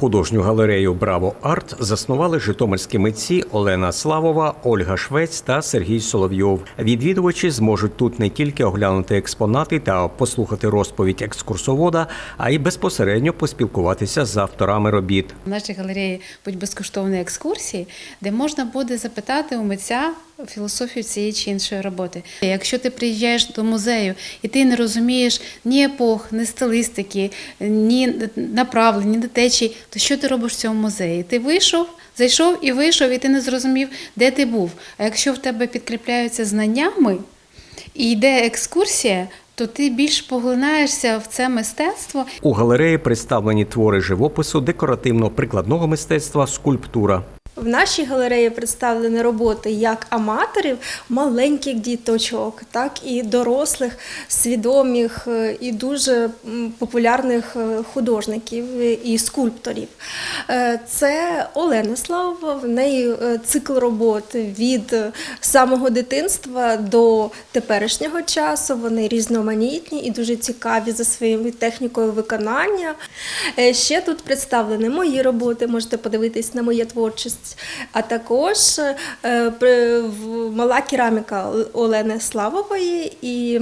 Художню галерею Браво Арт заснували житомирські митці Олена Славова, Ольга Швець та Сергій Соловйов. Відвідувачі зможуть тут не тільки оглянути експонати та послухати розповідь екскурсовода, а й безпосередньо поспілкуватися з авторами робіт. В нашій галереї будуть безкоштовні екскурсії, де можна буде запитати у митця філософію цієї чи іншої роботи. Якщо ти приїжджаєш до музею і ти не розумієш ні епох, ні стилістики, ні направлень, ні течій, то що ти робиш в цьому музеї? Ти вийшов, зайшов і вийшов, і ти не зрозумів, де ти був. А якщо в тебе підкріпляються знаннями і йде екскурсія, то ти більш поглинаєшся в це мистецтво У галереї представлені твори живопису, декоративно-прикладного мистецтва, скульптура. В нашій галереї представлені роботи як аматорів, маленьких діточок, так і дорослих, свідомих е, і дуже популярних е, художників і скульпторів. Е, Це Олена Славова, в неї цикл робот від самого дитинства до теперішнього часу. Вони різноманітні і дуже цікаві за своєю технікою виконання. Ще тут представлені мої роботи, можете подивитись на моє творчість, а також е, в- мала кераміка Олени Славової і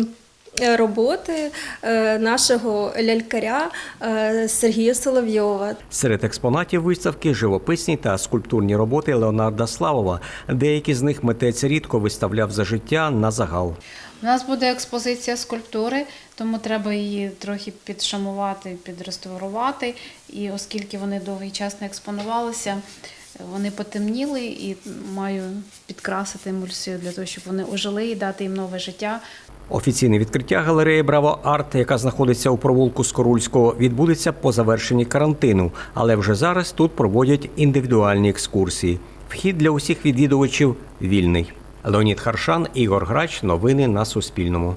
е, роботи е, нашого лялькаря е, Сергія Соловйова. Серед експонатів виставки живописні та скульптурні роботи Леонарда Славова. Деякі з них митець рідко виставляв за життя на загал. У нас буде експозиція скульптури, тому треба її трохи підшамувати, підреставрувати. І оскільки вони довгий час не експонувалися, вони потемніли і маю підкрасити емульсію для того, щоб вони ожили і дати їм нове життя. Офіційне відкриття галереї Браво Арт, яка знаходиться у провулку Скорульського, відбудеться по завершенні карантину, але вже зараз тут проводять індивідуальні екскурсії. Вхід для усіх відвідувачів вільний. Леонід Харшан, Ігор Грач. Новини на Суспільному.